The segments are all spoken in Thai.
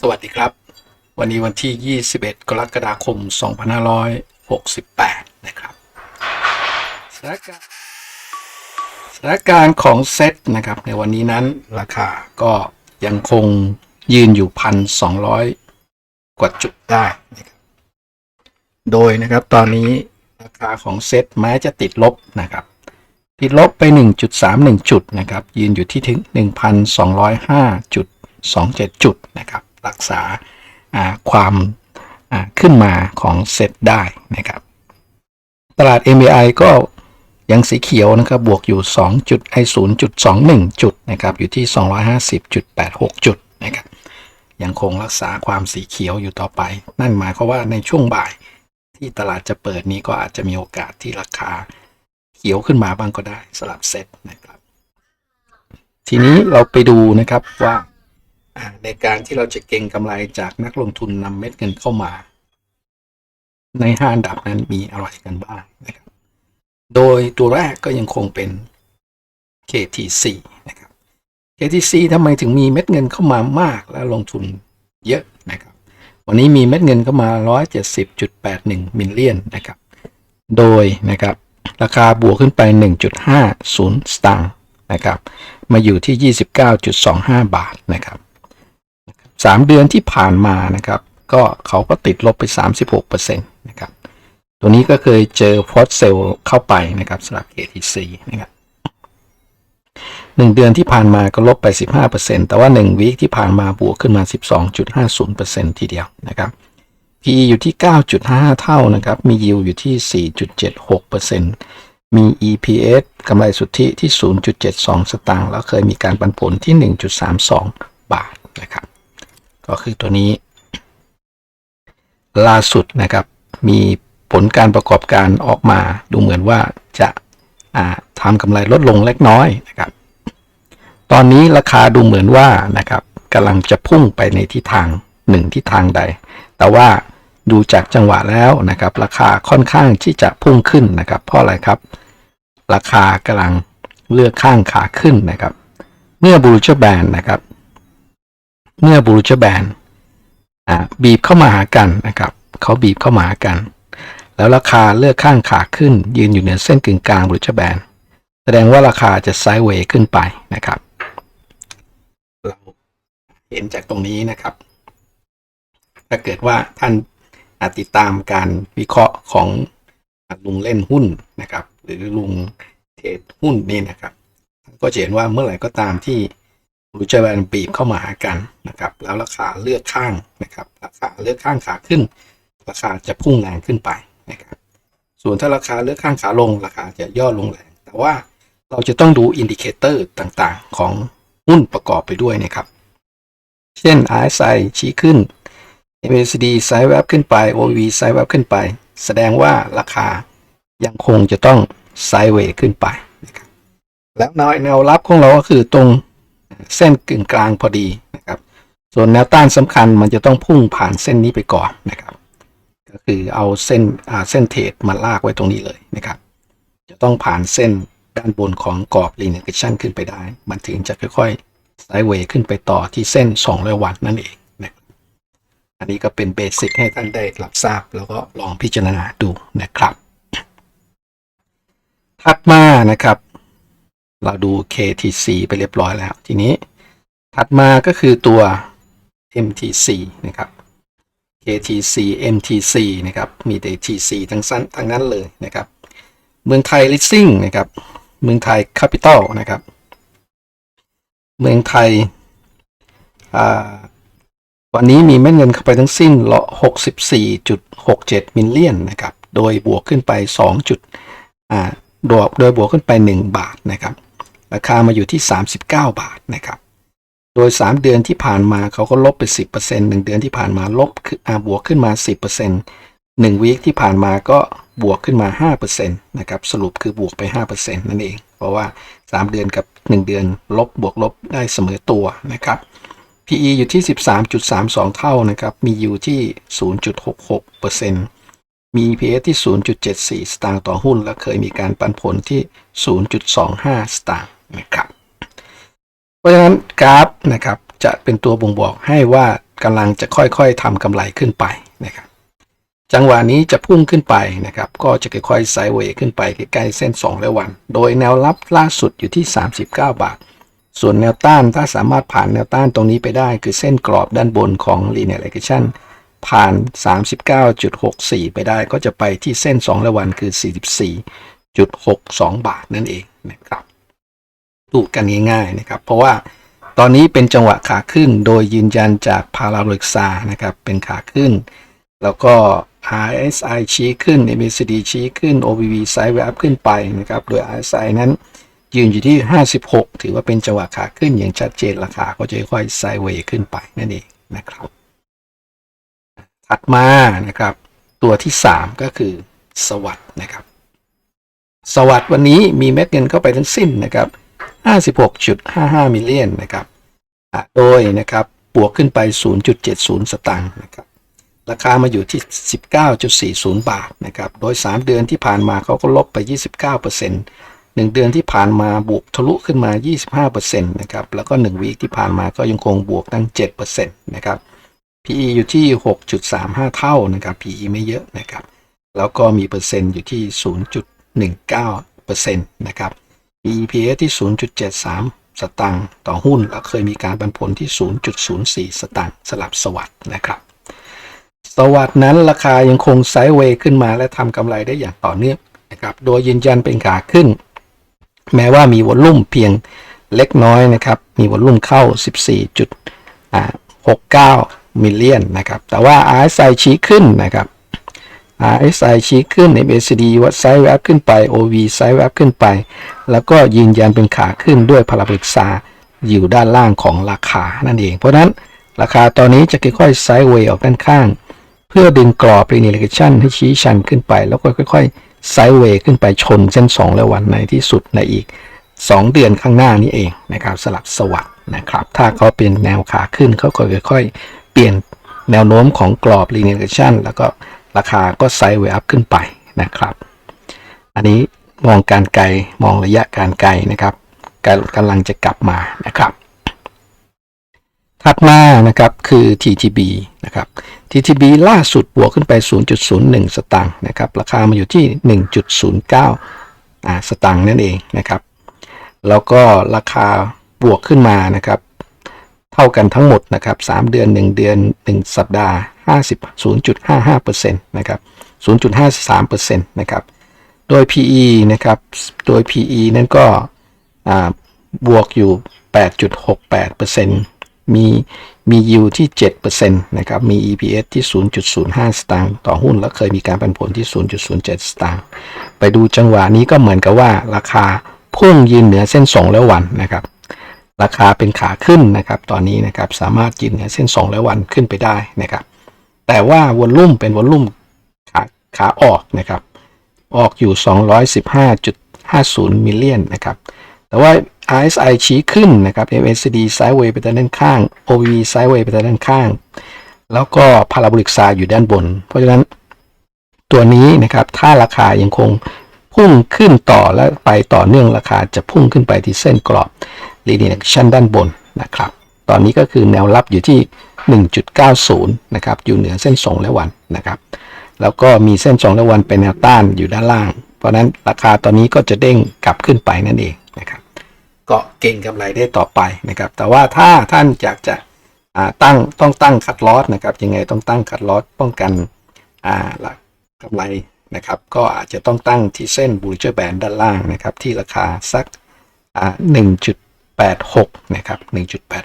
สวัสดีครับ วันนี้วันที่ 21 กรกฎาคม 2568 นะครับสถานการณ์สถานการณ์ของเซตนะครับ ในวันนี้นั้นราคาก็ยังคงยืนอยู่1,200กว่าจุดได้นะครับโดยนะครับตอนนี้ราคาของเซตแม้จะติดลบนะครับ ติดลบไป 1.31 จุดนะครับ ยืนอยู่ที่ถึง 1,205.27 จุดนะครับ รักษาความขึ้นมาของเซตได้นะครับ ตลาด MAI ก็ยังสีเขียวนะครับ บวกอยู่2จุดไอ0.21 จุดนะครับ อยู่ที่ 250.86 จุดนะครับ ยังคงรักษาความสีเขียวอยู่ต่อไป นั่นหมายความว่าในช่วงบ่ายที่ตลาดจะเปิดนี้ก็อาจจะมีโอกาสที่ราคาเขียวขึ้นมาบ้างก็ได้สลับเซตนะครับ ทีนี้เราไปดูนะครับว่า ในการที่เราจะเก็งกำไรจากนักลงทุนนำเม็ดเงินเข้ามา ในห้าอันดับนั้นมีอะไรกันบ้างนะครับ โดยตัวแรกก็ยังคงเป็น KTC นะครับ KTC ทำไมถึงมีเม็ดเงินเข้ามามากและลงทุนเยอะนะครับ วันนี้มีเม็ดเงินเข้ามา 170.81 มิลเลียนนะครับ โดยนะครับราคาบวกขึ้นไป 1.50 สตางค์นะครับ มาอยู่ที่ 29.25 บาทนะครับ สามเดือนที่ผ่านมานะครับ ก็เขาก็ติดลบไป 36%นะครับ ตัวนี้ก็เคยเจอฟอสเซลเข้าไปนะครับสำหรับ KTC นะครับหนึ่งเดือนที่ผ่านมาก็ลบไป 15%แต่ว่า1วีคที่ผ่านมาบวกขึ้นมา 12.50%ทีเดียวนะครับ PE อยู่ที่ 9.5เท่านะครับ มี yield อยู่ที่ 4.76%มี EPS กำไรสุทธิที่ 0.72 สตางค์ แล้วเคยมีการปันผลที่ 1.32 บาทนะครับ ก็คือตัวนี้ ล่าสุดนะครับ มีผลการประกอบการออกมาดูเหมือนว่าจะาทำกำไรลดลงเล็กน้อยนะครับ ตอนนี้ราคาดูเหมือนว่านะครับกำลังจะพุ่งไปในทิศทางหนึ่งทิศทางใด แต่ว่าดูจากจังหวะแล้วนะครับ ราคาค่อนข้างที่จะพุ่งขึ้นนะครับ เพราะอะไรครับ ราคากำลังเลือกข้างขาขึ้นนะครับ เมื่อบู l เ s อร์แบนนะครับ เมื่อบู l เ s อร์แบนบีบเข้ามาหากันนะครับเขาบีบเข้ามาหากัน แล้วราคาเลือกข้างขาขึ้น ยืนอยู่เหนือเส้นกึ่งกลางบู l เ s อร์แบนแสดงว่าราคาจะไซด์เวย์ขึ้นไปนะครับเราเห็นจากตรงนี้นะครับ ถ้าเกิดว่าท่านาติดตามการวิเคราะห์ของลุงเล่นหุ้นนะครับ หรือลุงเทรดหุ้นนี่นะครับก็จะเห็นว่าเมื่อไหร่ก็ตามที่ หรูเจอร์แบนบีบเข้ามาหากันนะครับ แล้วราคาเลือกข้างนะครับ ราคาเลือกข้างขาขึ้น ราคาจะพุ่งแรงขึ้นไปนะครับ ส่วนถ้าราคาเลือกข้างขาลง ราคาจะย่อลงแรง แต่ว่าเราจะต้องดูอินดิเคเตอร์ต่างๆ ของหุ้นประกอบไปด้วยนะครับ เช่น RSI ชี้ขึ้น MACD ไซด์แวบขึ้นไป OV ไซด์แวบขึ้นไป แสดงว่าราคายังคงจะต้องไซด์เวย์ขึ้นไปนะครับแล้วแนวแนวรับของเราก็คือตรง เส้นกึ่งกลางพอดีนะครับ ส่วนแนวต้านสำคัญมันจะต้องพุ่งผ่านเส้นนี้ไปก่อนนะครับ ก็คือเอาเส้นอ่าเส้นเทรดมาลากไว้ตรงนี้เลยนะครับ จะต้องผ่านเส้นด้านบนของกรอบ linear action ขึ้นไปได้ มันถึงจะค่อยๆไซด์เวย์ขึ้นไปต่อที่เส้น 200 วันนั่นเองนะครับอันนี้ก็เป็นเบสิกให้ท่านได้รับทราบ แล้วก็ลองพิจารณาดูนะครับ ถัดมานะครับ เราดู KTC ไปเรียบร้อยแล้ว ทีนี้ถัดมาก็คือตัว MTC นะครับ KTC MTC นะครับ มีแต่ TC ทั้งสั้นทั้งนั้นเลยนะครับ เมืองไทย Leasing นะครับ เมืองไทย Capital นะครับ เมืองไทย วันนี้มีเม็ดเงินเข้าไปทั้งสิ้นละ64.67 มิลเลียนนะครับ โดยบวกขึ้นไป 2 จุดดยโดยบวกขึ้นไป 1 บาทนะครับ ราคามาอยู่ที่ 39 บาทนะครับ โดย 3 เดือนที่ผ่านมาเขาก็ลบไป 10% 1 เดือนที่ผ่านมาลบคืออาบวกขึ้นมา 10% 1วีคที่ผ่านมาก็บวกขึ้นมา 5%นะครับ สรุปคือบวกไป 5%นั่นเอง เพราะว่า 3 เดือนกับ 1 เดือนลบบวกลบได้เสมอตัวนะครับ PE อยู่ที่ 13.32 เท่านะครับ มี U ที่ 0.66%มี EPS ที่ 0.74 สตางค์ต่อหุ้น และเคยมีการปันผลที่ 0.25 สตางค์ นะครับ เพราะฉะนั้นกราฟนะครับจะเป็นตัวบ่งบอกให้ว่ากำลังจะค่อยๆทำกำไรขึ้นไปนะครับ จังหวะนี้จะพุ่งขึ้นไปนะครับ ก็จะค่อยๆไซด์เวย์ขึ้นไปใกล้ๆเส้น2และวัน โดยแนวรับล่าสุดอยู่ที่ 39 บาท ส่วนแนวต้านถ้าสามารถผ่านแนวต้านตรงนี้ไปได้ คือเส้นกรอบด้านบนของ linear regression ผ่าน 39.64 ไปได้ก็จะไปที่เส้น 2 และวันคือ 44.62 บาทนั่นเองนะครับ ดูกันง่ายๆนะครับ เพราะว่าตอนนี้เป็นจังหวะขาขึ้นโดยยืนยันจากพาราโลกซานะครับ เป็นขาขึ้น แล้วก็ RSI ชี้ขึ้น MACD ชี้ขึ้น OBV ไซด์เวอัพขึ้นไปนะครับ โดย RSI นั้นยืนอยู่ที่ 56 ถือว่าเป็นจังหวะขาขึ้นอย่างชัดเจนราคาก็จะค่อยไซด์เวย์ขึ้นไปนั่นเองนะครับ ถัดมานะครับ ตัวที่ 3 ก็คือสวัสดนะครับ สวัสดวันนี้มีเม็ดเงินเข้าไปทั้งสิ้นนะครับ 56.55 มิลเลียนนะครับโดยนะครับบวกขึ้นไป 0.70 สตางค์นะครับราคามาอยู่ที่ 19.40 บาทนะครับโดย 3 เดือนที่ผ่านมาเขาก็ลบไป 29% 1 เดือนที่ผ่านมาบวกทะลุขึ้นมา 25%นะครับแล้วก็ 1 วีคที่ผ่านมาก็ยังคงบวกตั้ง 7%นะครับ PE อยู่ที่ 6.35 เท่านะครับ PE ไม่เยอะนะครับ แล้วก็มีเปอร์เซ็นต์อยู่ที่ 0.19%นะครับ EPS ที่ 0.73 สตางค์ต่อหุ้น แล้วเคยมีการปันผลที่ 0.04 สตางค์สลับสวัสด์นะครับ สวัสด์นั้นราคายังคงไซด์เวย์ขึ้นมาและทำกำไรได้อย่างต่อเนื่องนะครับ โดยยืนยันเป็นขาขึ้น แม้ว่ามีวอลลุ่มเพียงเล็กน้อยนะครับ มีวอลลุ่มเข้า 14.69 มิลเลียนนะครับ แต่ว่า RSI ชี้ขึ้นนะครับ RSI ชี้ขึ้น MACD วัดไซด์แวบขึ้นไป OV ไซด์แวบขึ้นไป แล้วก็ยืนยันเป็นขาขึ้นด้วยพลังปรึกษาอยู่ด้านล่างของราคานั่นเอง เพราะนั้นราคาตอนนี้จะค่อยๆไซด์เวย์ออกด้านข้าง เพื่อดึงกรอบ linear regression ให้ชี้ชันขึ้นไป แล้วก็ค่อยๆไซด์เวย์ขึ้นไปชนเส้น2และวันในที่สุดในอีก 2 เดือนข้างหน้านี้เองนะครับสลับสวัสดนะครับถ้าเขาเป็นแนวขาขึ้นเขาก็ค่อยๆ เปลี่ยนแนวโน้มของกรอบ linear regression แล้วก็ ราคาก็ไซด์เวย์อัพขึ้นไปนะครับ อันนี้มองการไกลมองระยะการไกลนะครับการกำลังจะกลับมานะครับ ถัดมานะครับคือ TTB นะครับ TTB ล่าสุดบวกขึ้นไป 0.01 สตางค์นะครับ ราคามาอยู่ที่ 1.09อ่าสตางค์นั่นเองนะครับ แล้วก็ราคาบวกขึ้นมานะครับ เท่ากันทั้งหมดนะครับ3เดือน 1 เดือน 1 สัปดาห์ 50 0.55%นะครับ0.53%นะครับ โดย PE นะครับ โดย PE นั้นก็อ่าบวกอยู่ 8.68%มี มียิวที่ 7%นะครับ มี EPS ที่ 0.05 สตางค์ต่อหุ้น แล้วเคยมีการปันผลที่ 0.07 สตางค์ ไปดูจังหวะนี้ก็เหมือนกับว่าราคาพุ่งยืนเหนือเส้น 2 และวันนะครับ ราคาเป็นขาขึ้นนะครับ ตอนนี้นะครับสามารถยืนเหนือเส้น2และวันขึ้นไปได้นะครับ แต่ว่าวอลลุ่มเป็นวอลลุ่มขาขาออกนะครับ ออกอยู่ 215.50 มิลเลียนนะครับ แต่ว่า RSI ชี้ขึ้นนะครับ MACD ไซด์เวย์ไปด้านข้าง OV ไซด์เวย์ไปด้านข้าง แล้วก็พาราโบลิกซาอยู่ด้านบน เพราะฉะนั้นตัวนี้นะครับถ้าราคายังคงพุ่งขึ้นต่อและไปต่อเนื่องราคาจะพุ่งขึ้นไปที่เส้นกรอบ linear action ด้านบนนะครับ ตอนนี้ก็คือแนวรับอยู่ที่ 1.90 นะครับ อยู่เหนือเส้น2และวันนะครับ แล้วก็มีเส้น2และวันเป็นแนวต้านอยู่ด้านล่าง เพราะนั้นราคาตอนนี้ก็จะเด้งกลับขึ้นไปนั่นเองนะครับ ก็เก่งกำไรได้ต่อไปนะครับ แต่ว่าถ้าท่านอยากจะตั้งต้องตั้งคัดลอสนะครับ ยังไงต้องตั้งคัดลอสป้องกันอ่าหลักกำไรนะครับ ก็อาจจะต้องตั้งที่เส้นบูลิเจอร์แบนด้านล่างนะครับ ที่ราคาสักอ่า 1.86 นะครับ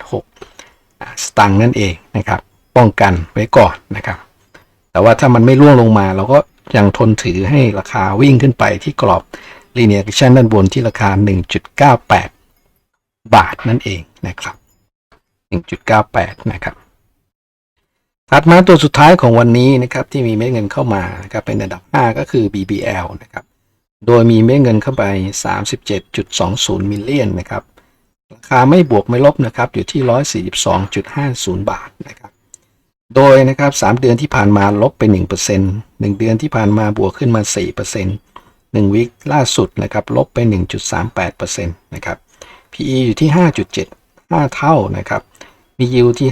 1.86 สตังค์นั่นเองนะครับ ป้องกันไว้ก่อนนะครับ แต่ว่าถ้ามันไม่ร่วงลงมา เราก็ยังทนถือให้ราคาวิ่งขึ้นไปที่กรอบ linear action ด้านบนที่ราคา 1.98 บาทนั่นเองนะครับ 1.98 นะครับถัดมาตัวสุดท้ายของวันนี้นะครับที่มีเม็ดเงินเข้ามานะครับเป็นอันดับ 5 ก็คือ BBL นะครับโดยมีเม็ดเงินเข้าไป 37.20 มิลเลียนนะครับ ราคาไม่บวกไม่ลบนะครับอยู่ที่ 142.50 บาทนะครับโดยนะครับ 3 เดือนที่ผ่านมาลบไป 1% 1 เดือนที่ผ่านมาบวกขึ้นมา 4% 1วิคล่าสุดนะครับลบไป 1.38%นะครับ PE อยู่ที่ 5.75 เท่านะครับ มี yield ที่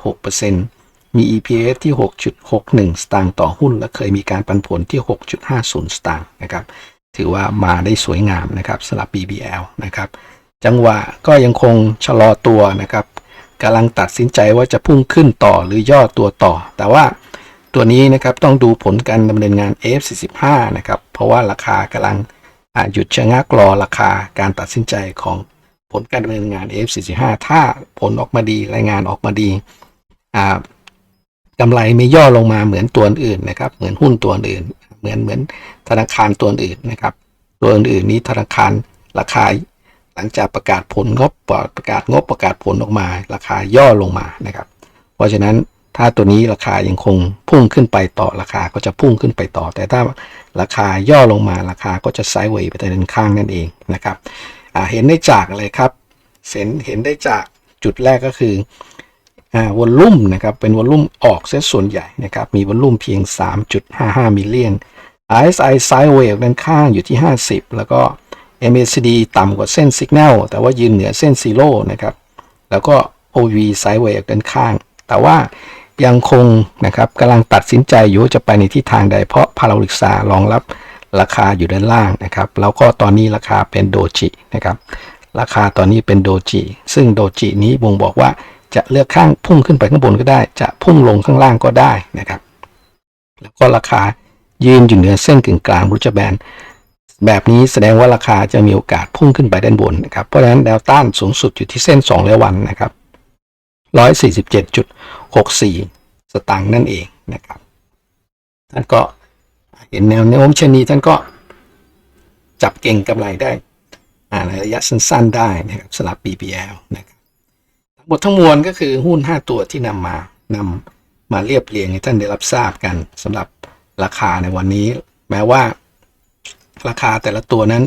5.96%มี EPS ที่ 6.61 สตางค์ต่อหุ้น และเคยมีการปันผลที่ 6.50 สตางค์นะครับ ถือว่ามาได้สวยงามนะครับสำหรับ BBL นะครับ จังหวะก็ยังคงชะลอตัวนะครับกำลังตัดสินใจว่าจะพุ่งขึ้นต่อหรือย่อตัวต่อ แต่ว่าตัวนี้นะครับต้องดูผลการดำเนินงาน F45 นะครับ เพราะว่าราคากำลังหยุดชะงักรอราคาการตัดสินใจของผลการดำเนินงาน F45 ถ้าผลออกมาดีรายงานออกมาดีอ่ากำไรไม่ย่อลงมาเหมือนตัวอื่นนะครับ เหมือนหุ้นตัวอื่น เหมือนเหมือนธนาคารตัวอื่นนะครับ ตัวอื่นนี้ธนาคารราคา หลังจากประกาศผลงบประกาศงบประกาศผลออกมา ราคาย่อลงมานะครับ เพราะฉะนั้นถ้าตัวนี้ราคายังคงพุ่งขึ้นไปต่อราคาก็จะพุ่งขึ้นไปต่อ แต่ถ้าราคาย่อลงมาราคาก็จะไซด์เวย์ไปด้านข้างนั่นเองนะครับเห็นได้จากอะไรครับเห็นเห็นได้จากจุดแรกก็คืออวอลลุ่มนะครับเป็นวอลลุ่มออกเส้นส่วนใหญ่นะครับมีวอลลุ่มเพียง 3.55 มิลเลียน RSI ไซด์เวย์ด้านข้างอยู่ที่ 50 แล้วก็ MACD ต่ำกว่าเส้น Signal แต่ว่ายืนเหนือเส้น Zero นะครับ แล้วก็ OV ไซด์เวย์ด้านข้าง แต่ว่ายังคงนะครับกำลังตัดสินใจอยู่จะไปในทิศทางใด เพราะพาราลิกซารองรับราคาอยู่ด้านล่างนะครับ แล้วก็ตอนนี้ราคาเป็นโดจินะครับ ราคาตอนนี้เป็นโดจิ ซึ่งโดจินี้บ่งบอกว่าจะเลือกข้างพุ่งขึ้นไปข้างบนก็ได้ จะพุ่งลงข้างล่างก็ได้นะครับ แล้วก็ราคายืนอยู่เหนือเส้นกึ่งกลางรูจแบน แบบนี้แสดงว่าราคาจะมีโอกาสพุ่งขึ้นไปด้านบนนะครับ เพราะฉะนั้นแนวต้านสูงสุดอยู่ที่เส้น2ร้อยวันนะครับ 147.64 สตางค์นั่นเองนะครับ ท่านก็เห็นแนวโน้มเช่นนี้ท่านก็จับเก่งกำไรได้ในระยะสั้นๆได้นะครับสำหรับ BBL นะครับทั้งหมดทั้งมวลก็คือหุ้น 5 ตัวที่นำมานำมาเรียบเรียงให้ท่านได้รับทราบกันสำหรับราคาในวันนี้ แม้ว่า ราคาแต่ละตัวนั้น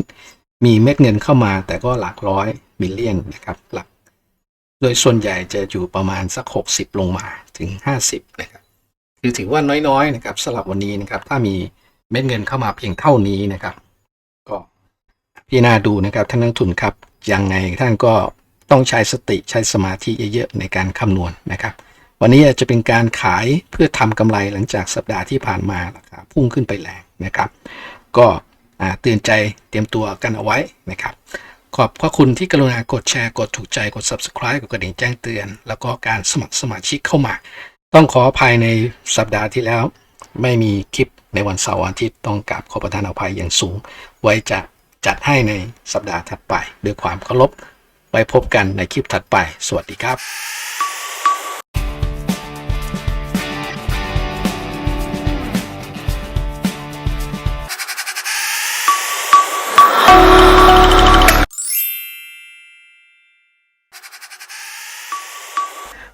มีเม็ดเงินเข้ามาแต่ก็หลักร้อยมิลเลียนนะครับหลัก โดยส่วนใหญ่จะอยู่ประมาณสัก 60 ลงมาถึง 50 นะครับ คือถือว่าน้อยๆนะครับสำหรับวันนี้นะครับถ้ามีเม็ดเงินเข้ามาเพียงเท่านี้นะครับ ก็พี่นาดูนะครับท่านนักทุนครับยังไงท่านก็ต้องใช้สติใช้สมาธิเยอะๆในการคำนวณนะครับ วันนี้อาจจะเป็นการขายเพื่อทำกำไรหลังจากสัปดาห์ที่ผ่านมาราคาพุ่งขึ้นไปแรงนะครับ ก็ เตือนใจเตรียมตัวกันเอาไว้นะครับ ขอบพระคุณที่กรุณากดแชร์กดถูกใจกด subscribe กดกระดิ่งแจ้งเตือน แล้วก็การสมัครสมาชิกเข้ามา ต้องขออภัยในสัปดาห์ที่แล้ว ไม่มีคลิปในวันเสาร์อาทิตย์ต้องกราบขอประทานอภัยอย่างสูง ไว้จะจัดให้ในสัปดาห์ถัดไป ด้วยความเคารพไว้พบกันในคลิปถัดไป สวัสดีครับ